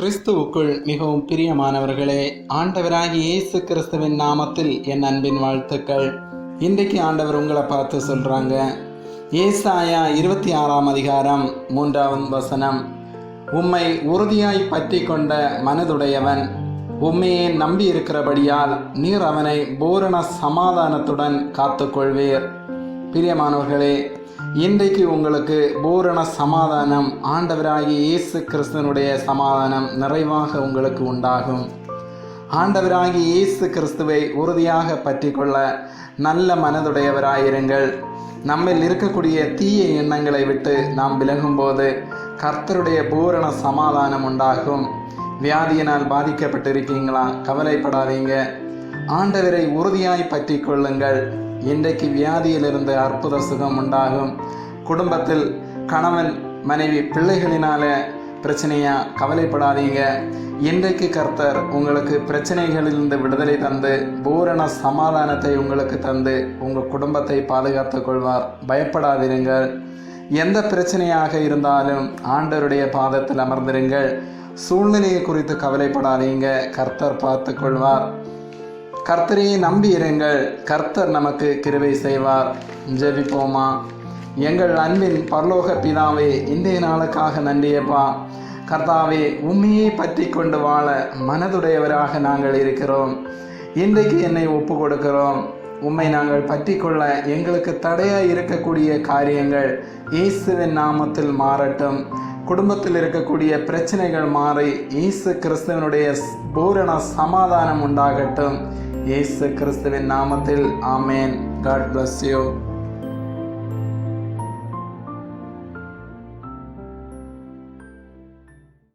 கிறிஸ்துவுக்குள் மிகவும் பிரியமானவர்களே ஆண்டவராகிய இயேசு கிறிஸ்துவின் நாமத்தில் என் அன்பின் வாழ்த்துக்கள். இன்றைக்கு ஆண்டவர் உங்களை பார்த்து சொல்கிறாங்க ஏசாயா இருபத்தி ஆறாம் அதிகாரம் மூன்றாம் வசனம் உம்மை உறுதியாய் பற்றி கொண்ட மனதுடையவன் உம்மையே நம்பி இருக்கிறபடியால் நீர் அவனை பூரண சமாதானத்துடன் காத்துக்கொள்வீர். பிரியமானவர்களே இன்றைக்கு உங்களுக்கு பூரண சமாதானம் ஆண்டவராகிய இயேசு கிறிஸ்தனுடைய சமாதானம் நிறைவாக உங்களுக்கு உண்டாகும். ஆண்டவராகிய இயேசு கிறிஸ்துவை உறுதியாக பற்றி கொள்ள நல்ல மனதுடையவராயிருங்கள் நம்மில் இருக்கக்கூடிய தீய எண்ணங்களை விட்டு நாம் விலகும்போது கர்த்தருடைய பூரண சமாதானம் உண்டாகும். வியாதியினால் பாதிக்கப்பட்டிருக்கீங்களா? கவலைப்படாதீங்க. ஆண்டவரை உறுதியாய் பற்றி கொள்ளுங்கள் இன்றைக்கு வியாதியிலிருந்து அற்புத சுகம் உண்டாகும். குடும்பத்தில் கணவன் மனைவி பிள்ளைகளினால பிரச்சனையா கவலைப்படாதீங்க. இன்றைக்கு கர்த்தர் உங்களுக்கு பிரச்சனைகளிலிருந்து விடுதலை தந்து பூரண சமாதானத்தை உங்களுக்கு தந்து உங்கள் குடும்பத்தை பாதுகாத்துக் கொள்வார். பயப்படாதிருங்கள் எந்த பிரச்சனையாக இருந்தாலும் ஆண்டருடைய பாதத்தில் அமர்ந்திருங்கள். சூழ்நிலையை குறித்து கவலைப்படாதீங்க. கர்த்தர் பார்த்து கொள்வார். கர்த்தரையே நம்பி இருங்கள் கர்த்தர் நமக்கு கிருவை செய்வார். ஜெபிப்போமா? எங்கள் அன்பின் பரலோக பிதாவே இன்றைய நாளுக்காக நன்றியப்பா. கர்த்தாவே உண்மையை பற்றி கொண்டு வாழ மனதுடையவராக நாங்கள் இருக்கிறோம். இன்றைக்கு என்னை ஒப்பு கொடுக்கிறோம் உம்மை நாங்கள் பற்றி கொள்ள எங்களுக்கு தடையாக இருக்கக்கூடிய காரியங்கள் இயேசுவின் நாமத்தில் மாறட்டும். குடும்பத்தில் இருக்கக்கூடிய பிரச்சனைகள் மாறி இயேசு கிறிஸ்துவனுடைய பூரண சமாதானம் உண்டாகட்டும். இயேசு கிறிஸ்துவின் நாமத்தில் ஆமேன். God bless you